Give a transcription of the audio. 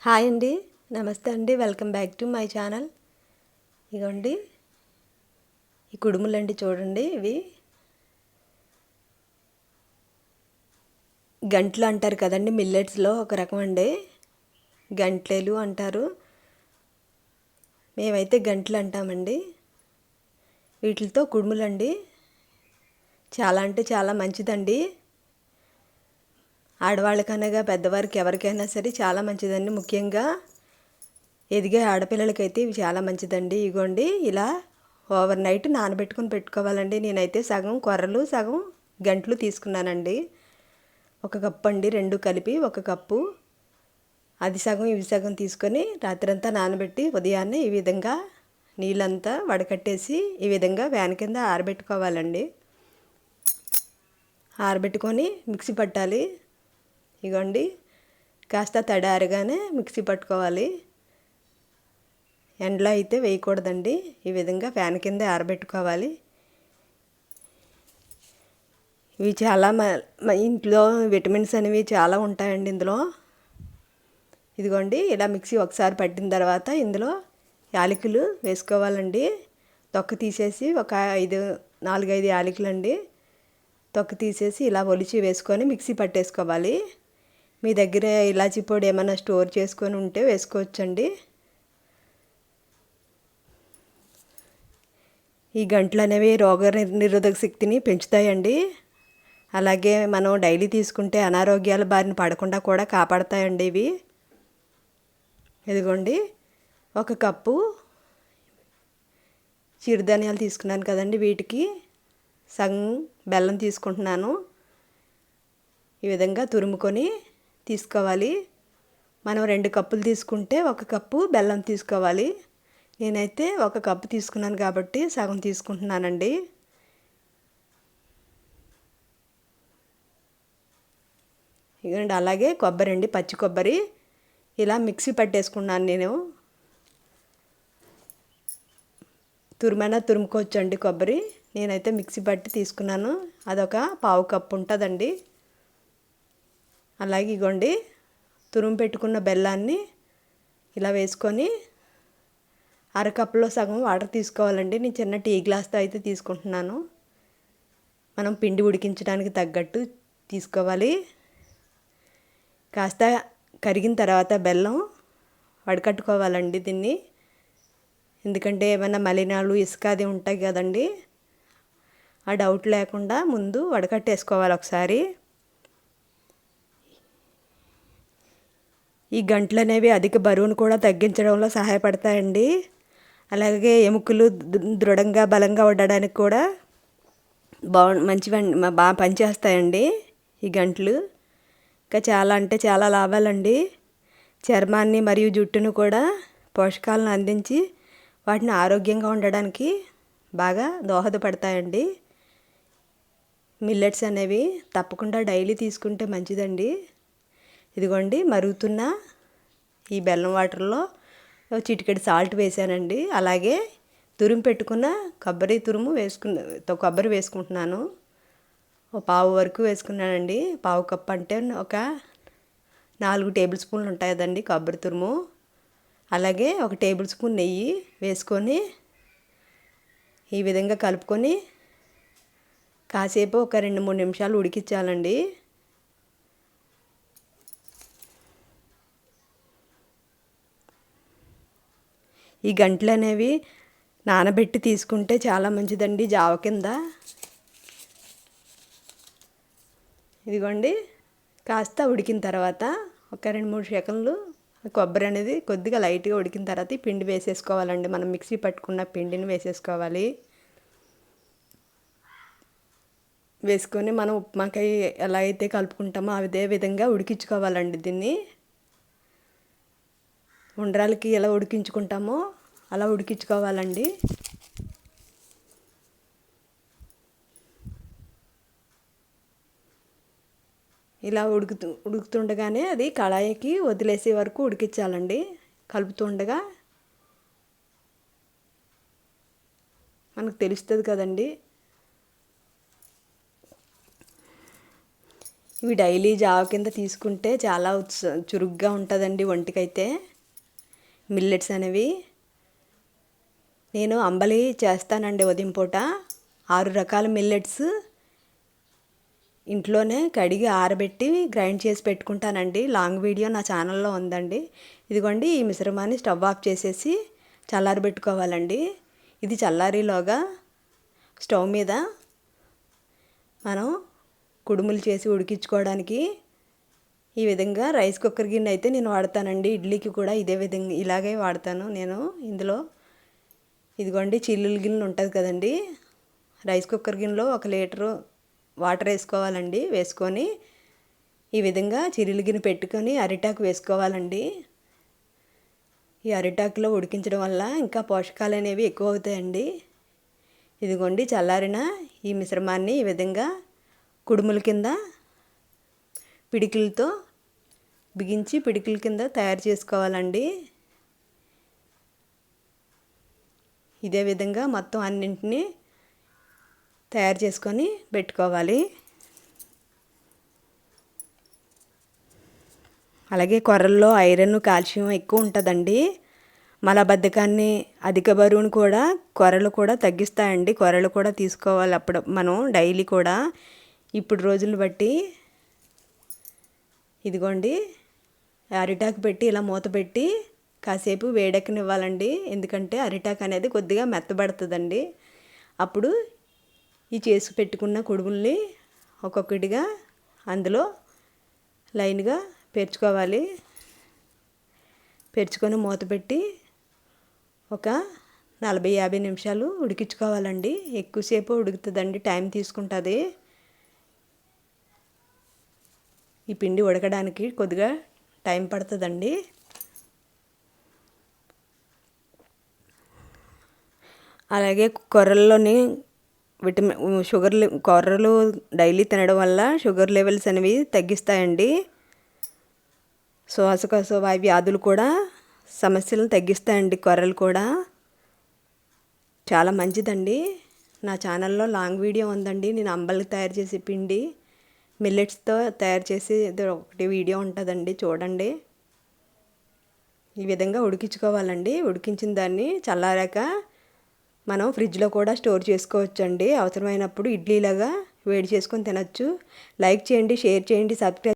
Hi అండి. నమస్తే అండి. Welcome back to my channel. ఇగోండి. ఈ కుడుములండి చూడండి ఇవి. గంటలు అంటారు కదండి మిల్లెట్స్లో ఒక రకం అండి. గంటలేలు అంటారు. మేమైతే గంటలు అంటామండి. వీటితో కుడుములండి. చాలా అంటే చాలా మంచిదండి. ఆడవాళ్ళకనగా పెద్దవారికి ఎవరికైనా సరే చాలా మంచిదండి. ముఖ్యంగా ఎదిగే ఆడపిల్లలకైతే ఇవి చాలా మంచిదండి. ఇగోండి ఇలా ఓవర్ నైట్ నానబెట్టుకుని పెట్టుకోవాలండి. నేనైతే సగం కొర్రలు సగం గంటలు తీసుకున్నానండి. ఒక కప్పు అండి రెండు కలిపి ఒక కప్పు. అది సగం ఇవి సగం తీసుకొని రాత్రంతా నానబెట్టి ఉదయాన్నే ఈ విధంగా నీళ్ళంతా వడకట్టేసి ఈ విధంగా వ్యాన్ కింద ఆరబెట్టుకోవాలండి. ఆరబెట్టుకొని మిక్సీ పట్టాలి. ఇగోండి కాస్త తడారుగానే మిక్సీ పట్టుకోవాలి. ఎండలో అయితే వేయకూడదండి ఈ విధంగా ఫ్యాన్ కింద ఆరబెట్టుకోవాలి. ఇవి చాలా ఇంట్లో విటమిన్స్ అనేవి చాలా ఉంటాయండి ఇందులో. ఇదిగోండి ఇలా మిక్సీ ఒకసారి పట్టిన తర్వాత ఇందులో యాలకులు వేసుకోవాలండి. తొక్క తీసేసి ఒక ఐదు నాలుగైదు యాలకులు అండి తొక్క తీసేసి ఇలా ఒలిచి వేసుకొని మిక్సీ పట్టేసుకోవాలి. మీ దగ్గర ఇలాచీ పొడి ఏమైనా స్టోర్ చేసుకొని ఉంటే వేసుకోవచ్చండి. ఈ గంటలు అనేవి రోగ నిరోధక శక్తిని పెంచుతాయండి. అలాగే మనం డైలీ తీసుకుంటే అనారోగ్యాల బారిన పడకుండా కూడా కాపాడతాయండి ఇవి. ఇదిగోండి ఒక కప్పు చిరుధాన్యాలు తీసుకున్నాను కదండి వీటికి. సగం బెల్లం తీసుకుంటున్నాను. ఈ విధంగా తురుముకొని తీసుకోవాలి. మనం రెండు కప్పులు తీసుకుంటే ఒక కప్పు బెల్లం తీసుకోవాలి. నేనైతే ఒక కప్పు తీసుకున్నాను కాబట్టి సగం తీసుకుంటున్నానండి. ఇదండి అలాగే కొబ్బరి అండి పచ్చి కొబ్బరి. ఇలా మిక్సీ పట్టేసుకున్నాను నేను. తురుమైనా తురుముకోవచ్చండి కొబ్బరి. నేనైతే మిక్సీ పట్టి తీసుకున్నాను. అదొక పావు కప్పు ఉంటుందండి. అలాగే ఇగోండి తురుము పెట్టుకున్న బెల్లాన్ని ఇలా వేసుకొని అరకప్పులో సగం వాటర్ తీసుకోవాలండి. నేను చిన్న టీ గ్లాస్తో అయితే తీసుకుంటున్నాను. మనం పిండి ఉడికించడానికి తగ్గట్టు తీసుకోవాలి. కాస్త కరిగిన తర్వాత బెల్లం వడకట్టుకోవాలండి దీన్ని. ఎందుకంటే ఏమైనా మలినాలు ఇసుక అది ఉంటాయి కదండి. ఆ డౌట్ లేకుండా ముందు వడకట్టేసుకోవాలి ఒకసారి. ఈ గంటలు అనేవి అధిక బరువును కూడా తగ్గించడంలో సహాయపడతాయండి. అలాగే ఎముకలు దృఢంగా బలంగా ఉండడానికి కూడా బాగు మంచివండి బాగా పనిచేస్తాయండి ఈ గంటలు. ఇంకా చాలా అంటే చాలా లాభాలండి. చర్మాన్ని మరియు జుట్టును కూడా పోషకాలను అందించి వాటిని ఆరోగ్యంగా ఉండడానికి బాగా దోహదపడతాయండి. మిల్లెట్స్ అనేవి తప్పకుండా డైలీ తీసుకుంటే మంచిదండి. ఇదిగోండి మరుగుతున్న ఈ బెల్లం వాటర్లో చిటికెడు సాల్ట్ వేసానండి అలాగే తురుము పెట్టుకున్న కొబ్బరి తురుము వేసుకున్న కొబ్బరి వేసుకుంటున్నాను. ఒక పావు వరకు వేసుకున్నానండి. పావు కప్ అంటే ఒక నాలుగు టేబుల్ స్పూన్లు ఉంటాయదండి కొబ్బరి తురుము. అలాగే ఒక టేబుల్ స్పూన్ నెయ్యి వేసుకొని ఈ విధంగా కలుపుకొని కాసేపు ఒక రెండు మూడు నిమిషాలు ఉడికించాలండి. ఈ గంటలు అనేవి నానబెట్టి తీసుకుంటే చాలా మంచిదండి జావ కింద. ఇదిగోండి కాస్త ఉడికిన తర్వాత ఒక రెండు మూడు సెకండ్లు కొబ్బరి అనేది కొద్దిగా లైట్గా ఉడికిన తర్వాత ఈ పిండి వేసేసుకోవాలండి. మనం మిక్సీ పట్టుకున్న పిండిని వేసేసుకోవాలి. వేసుకొని మనం ఉప్మాకాయ ఎలా అయితే కలుపుకుంటామో అదే విధంగా ఉడికించుకోవాలండి దీన్ని. ఉండ్రాలకి ఎలా ఉడికించుకుంటామో అలా ఉడికించుకోవాలండి. ఇలా ఉడుకుతూ ఉడుకుతుండగానే అది కళాయికి వదిలేసే వరకు ఉడికించాలండి. కలుపుతుండగా మనకు తెలుస్తుంది కదండి. ఇవి డైలీ జావ కింద తీసుకుంటే చాలా చురుగ్గా ఉంటుందండి ఒంటికైతే మిల్లెట్స్ అనేవి. నేను అంబలి చేస్తానండి ఉదయం పూట. ఆరు రకాల మిల్లెట్స్ ఇంట్లోనే కడిగి ఆరబెట్టి గ్రైండ్ చేసి పెట్టుకుంటానండి. లాంగ్ వీడియో నా ఛానల్లో ఉందండి. ఇదిగోండి ఈ మిశ్రమాన్ని స్టవ్ ఆఫ్ చేసేసి చల్లారబెట్టుకోవాలండి ఇది చల్లారిలోగా స్టవ్ మీద మనం కుడుములు చేసి ఉడికించుకోవడానికి ఈ విధంగా రైస్ కుక్కర్ గిన్నె అయితే నేను వాడతానండి. ఇడ్లీకి కూడా ఇదే విధంగా ఇలాగే వాడతాను నేను. ఇందులో ఇదిగోండి చిల్లుల గిన్నె ఉంటుంది కదండి. రైస్ కుక్కర్ గిన్నెలో ఒక లీటరు వాటర్ వేసుకోవాలండి. వేసుకొని ఈ విధంగా చిల్లుల గిన్నె పెట్టుకొని అరిటాకు వేసుకోవాలండి. ఈ అరిటాకులో ఉడికించడం వల్ల ఇంకా పోషకాలు అనేవి ఎక్కువ అవుతాయండి. ఇదిగోండి చల్లారిన ఈ మిశ్రమాన్ని ఈ విధంగా కుడుముల కింద పిడికిలతో బిగించి పిడికిల కింద తయారు చేసుకోవాలండి. ఇదే విధంగా మొత్తం అన్నింటినీ తయారు చేసుకొని పెట్టుకోవాలి. అలాగే కొర్రల్లో ఐరన్ కాల్షియం ఎక్కువ ఉంటుందండి. మలబద్ధకాన్ని అధిక బరువును కూడా కొరలు కూడా తగ్గిస్తాయండి. కొరలు కూడా తీసుకోవాలి అప్పుడు మనం డైలీ కూడా. ఇప్పుడు రోజులు బట్టి ఇదిగోండి. అరిటాకు పెట్టి ఇలా మూత పెట్టి కాసేపు వేడెక్కనివ్వాలండి. ఎందుకంటే అరిటాకు అనేది కొద్దిగా మెత్తబడుతుందండి. అప్పుడు ఈ చేసి పెట్టుకున్న కొడుగుల్ని ఒక్కొక్కటిగా అందులో లైన్గా పేర్చుకోవాలి. పేర్చుకొని మూత పెట్టి ఒక నలభై యాభై నిమిషాలు ఉడికించుకోవాలండి. ఎక్కువసేపు ఉడుకుతుందండి. టైం తీసుకుంటుంది. ఈ పిండి ఉడకడానికి కొద్దిగా టైం పడుతుందండి. అలాగే కొర్రల్లోని విటమిన్ షుగర్ కొర్రలు డైలీ తినడం వల్ల షుగర్ లెవెల్స్ అనేవి తగ్గిస్తాయండి. శ్వాసకోశ వాయు వ్యాధులు కూడా సమస్యలను తగ్గిస్తాయండి కొర్రలు కూడా. చాలా మంచిదండి. నా ఛానల్లో లాంగ్ వీడియో ఉందండి. నేను అంబలి తయారు చేసే పిండి. మిల్లెట్స్తో తయారు చేసి ఒకటి వీడియో ఉంటుందండి చూడండి. ఈ విధంగా ఉడికించుకోవాలండి. ఉడికించిన దాన్ని చల్లారాక మనం ఫ్రిడ్జ్లో కూడా స్టోర్ చేసుకోవచ్చండి. అవసరమైనప్పుడు ఇడ్లీలాగా వేడి చేసుకొని తినచ్చు. లైక్ చేయండి షేర్ చేయండి సబ్స్క్రైబ్